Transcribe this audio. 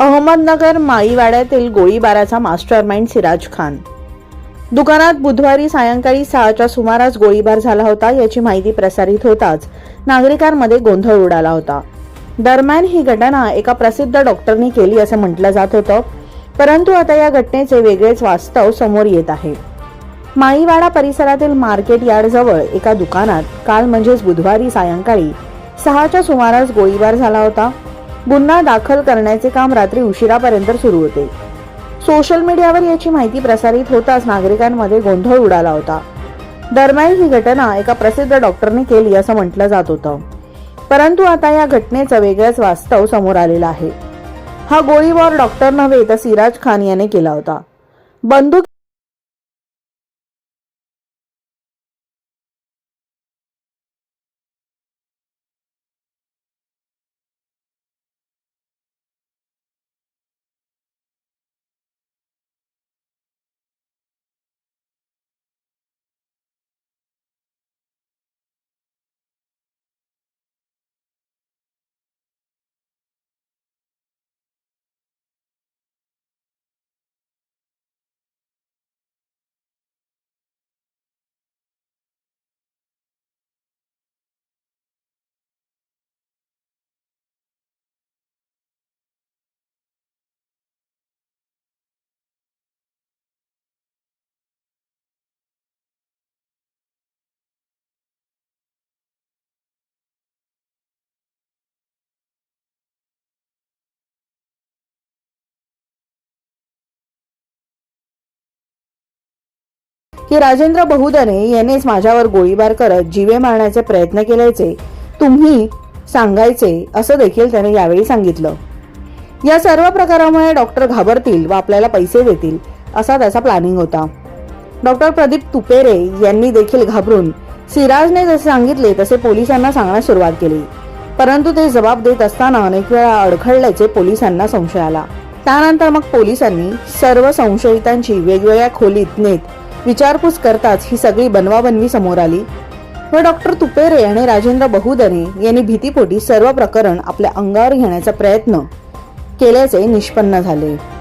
अहमदनगर माळीवाड्यातील गोळीबाराचा मास्टरमाइंड सिराज खान. दुकानात बुधवारी सायंकाळी सहाच्या सुमारास गोळीबार झाला होता याची माहिती प्रसारित होताच नागरिकांमध्ये गोंधळ उडाला होता. दरम्यान ही घटना एका प्रसिद्ध डॉक्टरनी केली असं म्हटलं जात होतं परंतु आता या घटनेचे वेगळेच वास्तव समोर येत आहे. माईवाडा परिसरातील मार्केट यार्डजवळ एका दुकानात काल म्हणजेच बुधवारी सायंकाळी सहाच्या सुमारास गोळीबार झाला होता गुन्हा दाखल करण्याचे काम रात्री उशिरापर्यंत सुरू होते. सोशल मीडियावर याची माहिती प्रसारित होताच नागरिकांमध्ये गोंधळ उडाला होता. दरम्यान ही घटना एका प्रसिद्ध डॉक्टरने केली असं म्हटलं जात होतं. परंतु आता या घटनेचं वेगळंच वास्तव समोर आलेलं आहे. हा गोळीबार डॉक्टर नव्हे तर सिराज खान याने केला होता. बंदूक की राजेंद्र बहुदने यानेच माझ्यावर गोळीबार करत जीवे मारण्याचे प्रयत्न केल्याचे तुम्ही सांगायचे असं देखील त्याने यावेळी सांगितलं. या सर्व प्रकारामुळे डॉक्टर घाबरतील व आपल्याला पैसे देतील असा त्याचा प्लॅनिंग होता. डॉक्टर प्रदीप तुपेरे यांनी देखील घाबरून सिराजने जसे सांगितले तसे पोलिसांना सांगण्यास सुरुवात केली. परंतु ते जबाब देत असताना अनेक वेळा अडखळल्याचे पोलिसांना संशय आला. त्यानंतर मग पोलिसांनी सर्व संशयितांची वेगवेगळ्या खोलीत नेत विचारपूस करताच ही सगळी बनवाबनवी समोर आली. व डॉक्टर तुपेरे आणि राजेंद्र बहुदने यांनी भीतीपोटी सर्व प्रकरण आपल्या अंगावर घेण्याचा प्रयत्न केल्याचे निष्पन्न झाले.